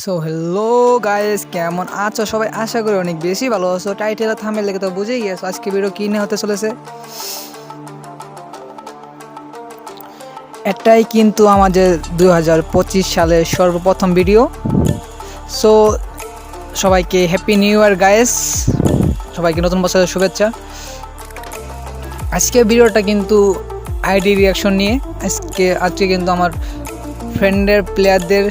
So hello guys কেমন আছো? সবাই আশা করি অনেক বেশি ভালো আছো। টাইটেল থামের লেগে তো বুঝেই গেছো, আজকে ভিডিও কী নিয়ে হতে চলেছে? এটাই কিন্তু আমাদের দুই হাজার পঁচিশ সালের সর্বপ্রথম ভিডিও সো সবাইকে হ্যাপি নিউ ইয়ার গায়েস সবাইকে নতুন বছরের শুভেচ্ছা। আজকে ভিডিওটা কিন্তু আইডি রিয়াকশন নিয়ে। আজকে আজকে কিন্তু আমার ফ্রেন্ডের প্লেয়ারদের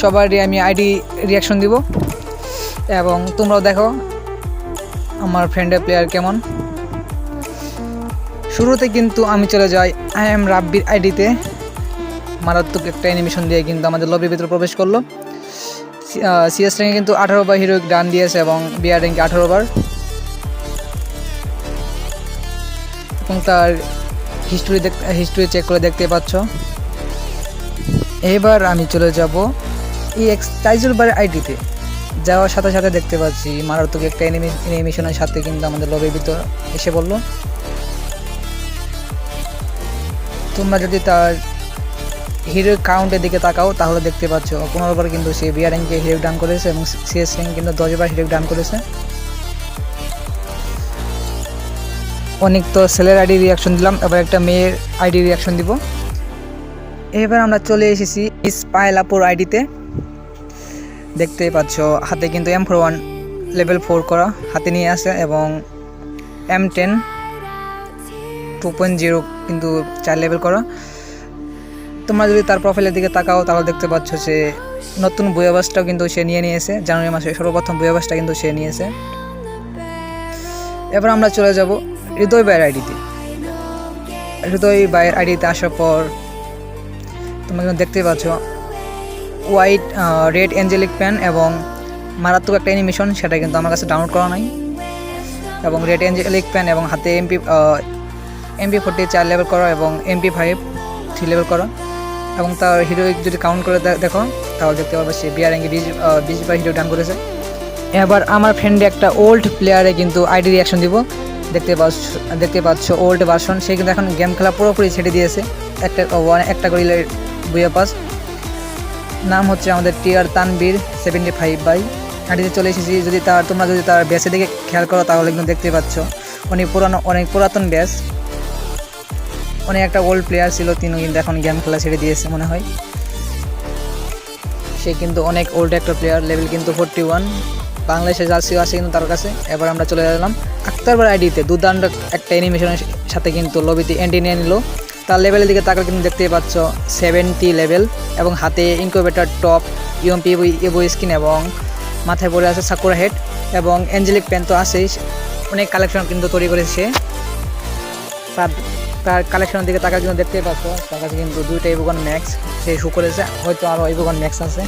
সবারই আমি আইডি রিয়াকশন দিব। এবং তোমরাও দেখো, আমার ফ্রেন্ডের প্লেয়ার কেমন। শুরুতে কিন্তু আমি চলে যাই আই এম রাব্বির আইডিতে মারাত্মক একটা অ্যানিমেশন দিয়ে কিন্তু আমাদের লবির ভিতরে প্রবেশ করল। সিএস র্যাঙ্কে কিন্তু আঠারো বার হিরো ডান দিয়েছে এবং বিআর র্যাঙ্কে আঠারো বার। এবং তার হিস্টোরি হিস্টোরি চেক করে দেখতে পাচ্ছ। এবার আমি চলে যাব এক্স টাইজুল বারের আইডিতে যাওয়ার সাথে সাথে দেখতে পাচ্ছি মারাত্মক একটা অ্যানিমেশনের সাথে কিন্তু আমাদের লবির ভিতর এসে বলল তোমরা যদি তার হিরো কাউন্টের দিকে তাকাও, তাহলে দেখতে পাচ্ছ পনেরোবার কিন্তু সে বিয়ার র্যাঙ্কে হিরো ডান করেছে এবং সিএস র্যাঙ্ক কিন্তু দশবার হিরো ডান করেছে। অনেক তো ছেলের আইডি রিয়াকশন দিলাম, এবার একটা মেয়ের আইডি রিয়াকশন দিব। এবার আমরা চলে এসেছি স্পাইলাপুর আইডিতে দেখতেই পাচ্ছ, হাতে কিন্তু M four one level four করা হাতে নিয়ে আসে এবং M ten two point zero কিন্তু চার লেভেল করা। তোমরা যদি তার প্রোফাইলের দিকে তাকাও, তাহলে দেখতে পাচ্ছ যে নতুন বইয়াবাসটাও কিন্তু সে নিয়ে নিয়েছে। জানুয়ারি মাসে সর্বপ্রথম বইয়াবাসটা কিন্তু সে নিয়েছে। এবার আমরা চলে যাব হৃদয় বাইয়ের আইডিতে হৃদয় বাইয়ের আইডিতে আসার পর তোমরা দেখতে পাচ্ছ হোয়াইট রেড অ্যাঞ্জেলিক প্যান এবং মারাত্মক একটা অ্যানিমেশন সেটা কিন্তু আমার কাছে ডাউনলোড করা নাই। এবং রেড অ্যাঞ্জেলিক প্যান এবং হাতে এমপি এমপি ফোর্টি চার লেভেল করা এবং এমপি ফাইভ থ্রি লেভেল করা। এবং তার হিরোইক যদি কাউন্ট করে দেখো, তাহলে দেখতে পারবে সে বিয়ার র্যাঙ্কে বিশ বিশ বার হিরো ডান করেছে। এবার আমার ফ্রেন্ডে একটা ওল্ড প্লেয়ারে কিন্তু আইডি রিয়াকশন দিব। দেখতে পাচ্ছ দেখতে পাচ্ছ ওল্ড ভার্সন সে কিন্তু এখন গেম খেলা পুরোপুরি ছেড়ে দিয়েছে। একটা ওয়ান একটা করিলে বুয়া পাস নাম হচ্ছে আমাদের tier Tanvir seventy five by আইডিতে চলে এসেছি, যদি তার, তোমরা যদি তার ব্যাসের দিকে খেয়াল করো, তাহলে কিন্তু দেখতে পাচ্ছ। অনেক পুরানো, অনেক পুরাতন ব্যাস। অনেক একটা ওল্ড প্লেয়ার ছিল, তিনি কিন্তু এখন গেম খেলা ছেড়ে দিয়েছে মনে হয়। সে কিন্তু অনেক ওল্ড একটা প্লেয়ার লেভেল কিন্তু ফোরটি ওয়ান বাংলাদেশে জার্সিও আছে কিন্তু তার কাছে। এবার আমরা চলে গেলাম আক্তারবার আইডিতে দুর্দান্ত একটা অ্যানিমেশনের সাথে কিন্তু লবিতে এন্ট্রি নিয়ে নিল। তার লেভেলের দিকে তাকালে কিন্তু দেখতেই পাচ্ছ সেভেন্টি লেভেল এবং হাতে ইনকিউবেটার টপ ইউএমপি এবো স্কিন এবং মাথায় পড়ে আছে সাকুরা হেড এবং অ্যাঞ্জেলিক প্যান তো আছেই। অনেক কালেকশন কিন্তু তৈরি করেছে। তার তার কালেকশনের দিকে তাকালে কিন্তু দেখতেই পাচ্ছ, তার কাছে কিন্তু দুইটা ইভোগান ম্যাক্স সে শু করেছে। হয়তো আরও ইভোগান ম্যাক্স আছে।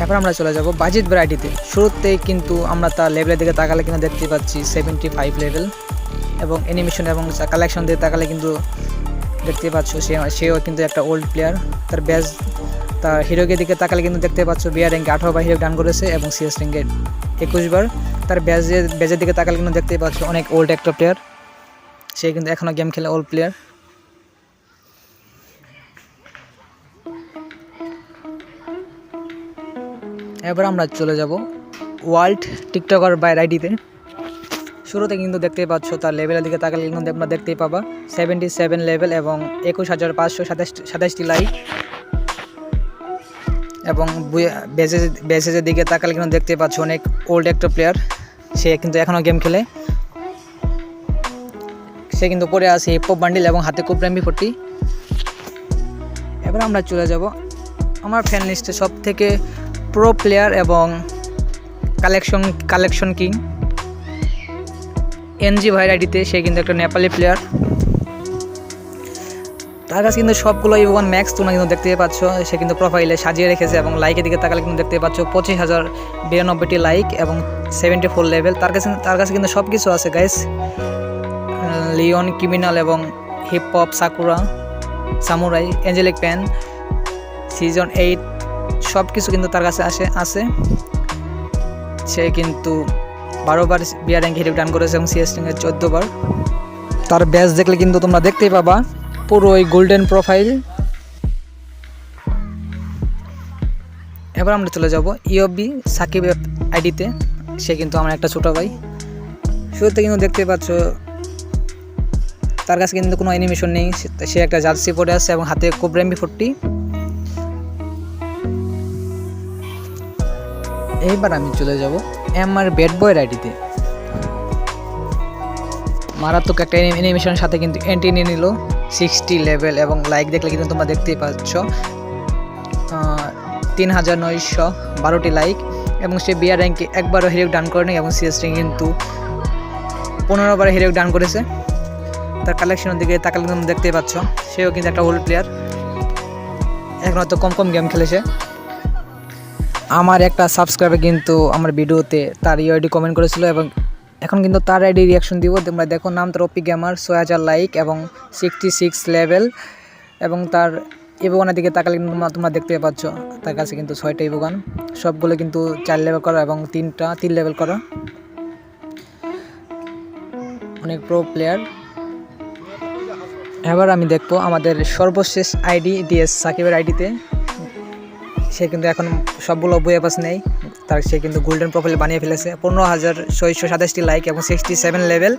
এরপর আমরা চলে যাব বাজিত ভ্যারাইটিতে শুরুতেই কিন্তু আমরা তার লেভেলের দিকে তাকালে কিন্তু দেখতে পাচ্ছি সেভেন্টি ফাইভ লেভেল এবং অ্যানিমেশন এবং কালেকশন দিয়ে তাকালে কিন্তু দেখতে পাচ্ছ সেও কিন্তু একটা ওল্ড প্লেয়ার তার ব্যাজ তার হিরোকে দিকে তাকালে কিন্তু দেখতে পাচ্ছ বিয়ার র্যাঙ্কে আঠারো বার হিরো ডান করেছে এবং সিএস র্যাঙ্কে একুশ বার। তার ব্যাজের ব্যাজের দিকে তাকালে কিন্তু দেখতে পাচ্ছ অনেক ওল্ড একটা প্লেয়ার সে কিন্তু এখনও গেম খেলে ওল্ড প্লেয়ার এবার আমরা চলে যাব ওয়ার্ল্ড টিকটকার বাইর আইডিতে শুরুতে কিন্তু দেখতেই পাচ্ছ তার লেভেলের দিকে তাকালে কিন্তু তোমরা দেখতেই পাবা। সেভেন্টি সেভেন লেভেল এবং একুশ হাজার পাঁচশো সাতাশ সাতাশটি লাইক এবং বেজে বেজেজের দিকে তাকালে কিন্তু দেখতে পাচ্ছ অনেক ওল্ড একটা প্লেয়ার সে কিন্তু এখনও গেম খেলে। সে কিন্তু পরে আছে হিপ বান্ডিল এবং হাতে র্যাম্বি ফোর্টি এবার আমরা চলে যাব আমার ফ্যান লিস্টে সব থেকে প্রো প্লেয়ার এবং কালেকশন কালেকশন কিং এনজি ভাইয়ের আইডিতে, সে কিন্তু একটা নেপালি প্লেয়ার তার কাছে কিন্তু সবগুলো ইভন ম্যাক্স তোমরা কিন্তু দেখতে পাচ্ছ। সে কিন্তু প্রোফাইলে সাজিয়ে রেখেছে এবং লাইকের দিকে তাকালে কিন্তু দেখতে পাচ্ছ পঁচিশ হাজার বিরানব্বইটি লাইক এবং সেভেন্টি ফোর লেভেল তার কাছে তার কাছে কিন্তু সব কিছু আছে গাইস লিওন ক্রিমিনাল এবং hip hop Sakura samurai angelic pan season eight সব কিছু কিন্তু তার কাছে আসে, আছে। সে কিন্তু বারোবার বিয়ার র্যাঙ্ক হেডেক ডান করেছে এবং সিএস র্যাঙ্কে চোদ্দোবার। তার ব্যাচ দেখলে কিন্তু তোমরা দেখতেই পাবা, পুরো ওই গোল্ডেন প্রোফাইল এবার আমরা চলে যাব ইওবি সাকিব আইডিতে, সে কিন্তু আমার একটা ছোটো ভাই। শুরুতে কিন্তু দেখতে পাচ্ছ, তার কাছে কিন্তু কোনো অ্যানিমেশন নেই, সে একটা জার্সি পরে আছে এবং হাতে কোবরেম্বি ফোরটি এইবার আমি চলে যাব এম আর ব্যাড বয়ের আইডিতে মারাত্মক একটা অ্যানিমেশনের সাথে কিন্তু এন্ট্রি নিয়ে নিল। সিক্সটি লেভেল এবং লাইক দেখলে কিন্তু তোমরা দেখতেই পাচ্ছ। তিন হাজার নয়শো বারোটি লাইক এবং সে বিয়ার র্যাঙ্কে একবারও হিরেক ডান করেনি এবং সিএস র্যাঙ্ক কিন্তু পনেরো বারে হিরেক ডান করেছে। তার কালেকশনের দিকে তাকালে দেখতেই পাচ্ছ। সেও কিন্তু একটা ওল্ড প্লেয়ার এখন হয়তো কম কম গেম খেলেছে। আমার একটা সাবস্ক্রাইবার কিন্তু আমার ভিডিওতে তার ইউআইডি কমেন্ট করেছিল এবং এখন কিন্তু তার আইডি রিয়াকশন দিব। তোমরা দেখো নাম তার ওপি গেমার ছয় হাজার লাইক এবং সিক্সটি সিক্স লেভেল এবং তার ইবোগানের দিকে তাকালে কিন্তু তোমরা দেখতে পাচ্ছ। তার কাছে কিন্তু ছয়টা ইবোগান সবগুলো কিন্তু চার লেভেল করা এবং তিনটা তিন লেভেল করা। অনেক প্রো প্লেয়ার এবার আমি দেখব আমাদের সর্বশেষ আইডি ডিএস সাকিবের আইডিতে সে কিন্তু এখন সবগুলো বইয়ে পাস নেই। তার সে কিন্তু গোল্ডেন প্রোফাইল বানিয়ে ফেলেছে। পনেরো হাজার ছয়শো সাতাশটি লাইক এবং সিক্সটি সেভেন লেভেল